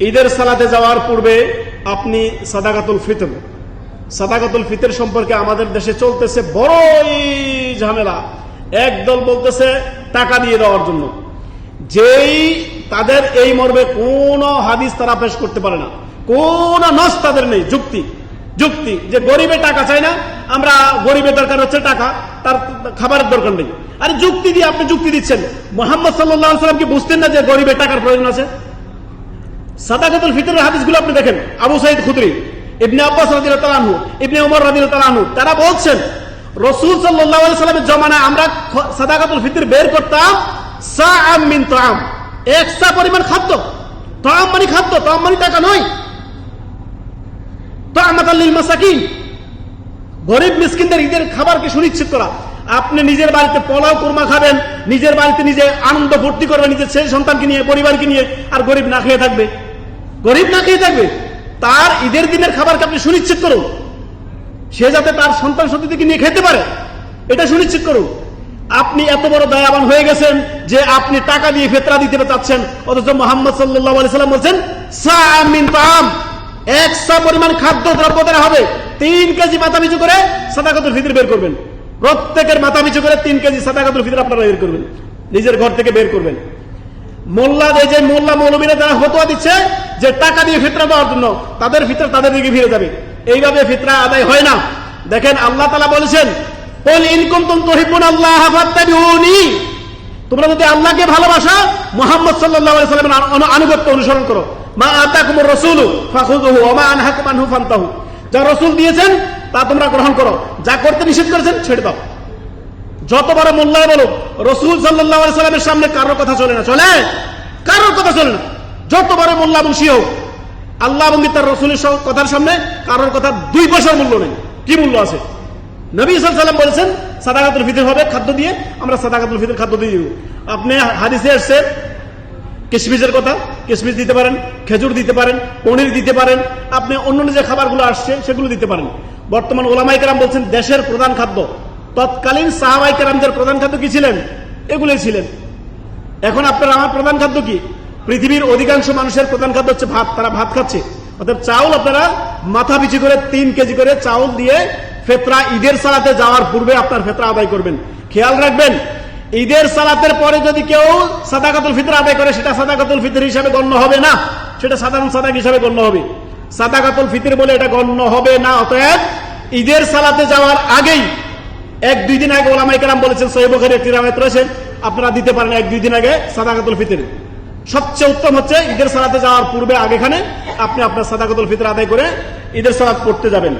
ঈদের সালাতে যাওয়ার পূর্বে আপনি সাদাকাতুল ফিতর সাদাকাতুল ফিতর সম্পর্কে আমাদের দেশে চলতেছে বড়ই ঝামেলা। একদল বলতেছে, টাকা দিয়ে দেওয়ার জন্য। যেই তাদের এই মর্মে কোন হাদিস তারা পেশ করতে পারে না। কোন নস তাদের নেই, যুক্তি। যুক্তি যে গরিবের টাকা চাই না, আমরা গরিবের দরকার হচ্ছে টাকা, তার খাবারের দরকার নেই। আরে যুক্তি দিয়ে আপনি যুক্তি দিচ্ছেন। মোহাম্মদ সাল্লাম কি বুঝতেন না যে গরিবের টাকার প্রয়োজন আছে? সাদাকাতুল ফিতরের হাদিসগুলো আপনি দেখেন। আবু সাইদ খুদরি, ইবনে আব্বাস রাদিয়াল্লাহু আনহু, ইবনে ওমর রাদিয়াল্লাহু তারা বলছেন, রাসূল সাল্লাল্লাহু আলাইহি সাল্লামের জমানায় আমরা সাদাকাতুল ফিতর বের করতাম সাআম মিন তাআম। এক সা পরিমাণ খাদ্য। তাআম মানে খাদ্য, তাআম মানে টাকা নয়। তাআমাতাল লিল মাসাকিন। গরিব মিসকিনদের ঈদের খাবারকে সুনিশ্চিত করা। আপনি নিজের বাড়িতে পোলাও, কোরমা খাবেন, নিজের বাড়িতে নিজে আনন্দ ভর্তি করবেন, নিজের ছেলে সন্তানকে নিয়ে, পরিবারকে নিয়ে, আর গরিব না খেয়ে থাকবে। গরিব না খেয়ে থাকবে? তার ঈদের দিনের খাবারকে আপনি সুনিশ্চিত করুন। সে যাতে তার সন্তান সন্ততিকে নিয়ে খেতে পারে, এটা সুনিশ্চিত করুন। আপনি এত বড় দয়াবান হয়ে গেছেন যে আপনি টাকা দিয়ে ফেতরা দিতে চাচ্ছেন। অথচ মোহাম্মদ সাল্লাহ সাল্লাম বলছেন সামিন তাম পরিমাণ খাদ্য দ্রব্য দেওয়া হবে। তিন কেজি মাথা পিছু করে সাদাকাতুল ফিতর বের করবেন। প্রত্যেকের মাথা পিছু করে তিন কেজি সাদাকাতুল ফিতর আপনারা বের করবেন। নিজের ঘর থেকে বের করবেন। মোল্লা এই যে মোল্লা মৌলবীরা যারা ফতোয়া দিচ্ছে যে টাকা দিয়ে ফিতরা দেওয়ার জন্য, তাদের ফিতরা তাদের দিকে ফিরে যাবে। এইভাবে ফিতরা আদায় হয় না। দেখেন, আল্লাহ তালা বলেছেন বল ইনকুম তুম তোমরা যদি আল্লাহকে ভালোবাসা, মোহাম্মদ আলাইহি সাল্লামের আনু- আনু- আনুগত্য অনুসরণ করো। মা রাসূলু মা আনহাকুম আনহু ফান্তাহু। যা রাসূল দিয়েছেন, তা তোমরা গ্রহণ করো। যা করতে নিষেধ করেছেন, ছেড়ে দাও। যত বড় মোল্লায় বলো, রসুল সাল্লামের সামনে কারোর কথা চলে না। চলে? কারোর কথা চলে না। যত বড় মোল্লা বংশী হোক, আল্লাহ এবং তার রসুলের কথার সামনে কারোর কথা দুই পয়সার মূল্য নেই। কি মূল্য আছে? নবী সাল্লাম বলেছেন, সাদাকাতুল ফিতর হবে খাদ্য দিয়ে, আমরা সাদাকাতুল ফিতর খাদ্য দিয়ে দিব। আপনি হাদিসে এসছে, কিশমিশের কথা, কিশমিশ দিতে পারেন, খেজুর দিতে পারেন, পনির দিতে পারেন, আপনি অন্যান্য যে খাবারগুলো আসছে সেগুলো দিতে পারেন। বর্তমান ওলামাই কেরাম বলছেন, দেশের প্রধান খাদ্য। তৎকালীন সাহাবাই কেরামদের প্রধান খাদ্য কি ছিলেন? এগুলোই ছিলেন। এখন আপনার আমার প্রধান খাদ্য কি? পৃথিবীর অধিকাংশ মানুষের প্রধান খাদ্য হচ্ছে ভাত, তারা ভাত খাচ্ছে। অর্থাৎ চাউল আপনারা মাথা পিছু করে তিন কেজি করে চাউল দিয়ে ফেতরা ঈদের সালাতে যাওয়ার পূর্বে আপনার ফেতরা আদায় করবেন। খেয়াল রাখবেন, ঈদের সালাতের পরে যদি কেউ সাদাকাতুল ফিতর আদায় করে, সেটা সাদাকাতুল ফিতর হিসাবে গণ্য হবে না। সেটা সাধারণ সাদাক হিসাবে গণ্য হবে। সাদাকাতুল ফিতর বলে এটা গণ্য হবে না। অতএব ঈদের সালাতে যাওয়ার আগেই এক, দুই দিন আগে ওলামাই কালাম বলেছেন সহিবুখের একটি রামায়ত রয়েছে, আপনারা দিতে পারেন এক, দুই দিন আগে সাদাকাতুল ফিতর। সবচেয়ে উত্তম হচ্ছে, ঈদের সালাতে যাওয়ার পূর্বে আগেখানে আপনি আপনার সাদাকাতুল ফিতর আদায় করে ঈদের সালাত পড়তে যাবেন।